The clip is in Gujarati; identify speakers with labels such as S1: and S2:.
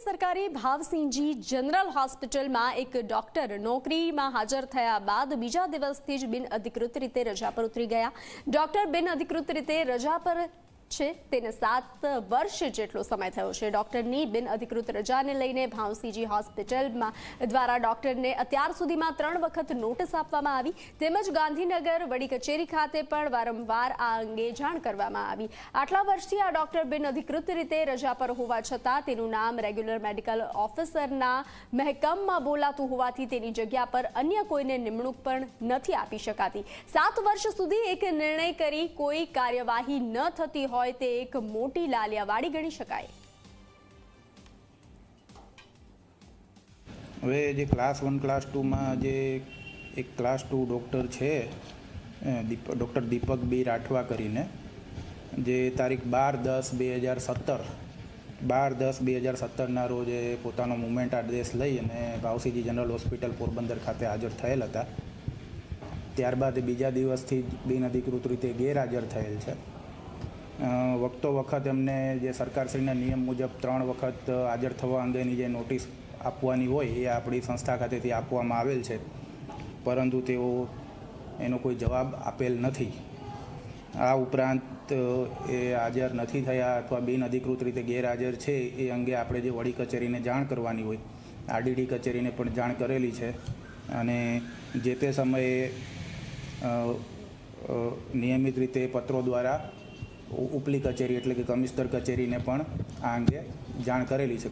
S1: સરકારી ભાવસિંહજી જનરલ હોસ્પિટલમાં એક ડોક્ટર નોકરીમાં હાજર થયા બાદ બીજા દિવસથી જ બિનઅધિકૃત રીતે રજા પર ઉતરી ગયા. ડોક્ટર બિનઅધિકૃત રીતે રજા પર છે. તેને સાત વર્ષ જેટલો સમય થયો છે. ડોક્ટરની બિનઅધિકૃત રજાને લઈને ભાવસિંહજી હોસ્પિટલમાં દ્વારા ડોક્ટરને અત્યાર સુધીમાં ત્રણ વખત નોટિસ આપવામાં આવી. તેમજ ગાંધીનગર વડી કચેરી ખાતે પણ વારંવાર આ અંગે જાણ કરવામાં આવી. આટલા વર્ષથી આ ડોક્ટર બિનઅધિકૃત રીતે રજા પર હોવા છતાં તેનું નામ રેગ્યુલર મેડિકલ ઓફિસરના મહેકમમાં બોલાતું હોવાથી તેની જગ્યા પર અન્ય કોઈને નિમણૂક પણ નથી આપી શકાતી. સાત વર્ષ સુધી એક નિર્ણય કરી કોઈ કાર્યવાહી ન થતી હોય તે એક મોટી લાલિયાવાડી ગણી શકાય.
S2: હવે જે ક્લાસ વન ક્લાસ ટુમાં જે એક ક્લાસ ટુ ડૉક્ટર છે ડૉક્ટર દીપક બી રાઠવા કરીને, જે તારીખ બાર દસ બે હજાર સત્તર, બાર દસ બે હજાર સત્તરના રોજ એ પોતાનો મુમેન્ટ આદેશ લઈ અને ભાવસીજી જનરલ હોસ્પિટલ પોરબંદર ખાતે હાજર થયેલ હતા. ત્યારબાદ બીજા દિવસથી બિનઅધિકૃત રીતે ગેરહાજર થયેલ છે. વખતો વખત એમને જે સરકારશ્રીના નિયમ મુજબ ત્રણ વખત હાજર થવા અંગેની જે નોટિસ આપવાની હોય એ આપણી સંસ્થા ખાતેથી આપવામાં આવેલ છે. પરંતુ તેઓ એનો કોઈ જવાબ આપેલ નથી. આ ઉપરાંત એ હાજર નથી થયા અથવા બિનઅધિકૃત રીતે ગેરહાજર છે એ અંગે આપણે જે વડી કચેરીને જાણ કરવાની હોય, આરડીડી કચેરીને પણ જાણ કરેલી છે. અને જે તે સમયે નિયમિત રીતે પત્રો દ્વારા ઉપલી કચેરી એટલે કે કમિશનર કચેરીને પણ આ અંગે જાણ કરેલી છે.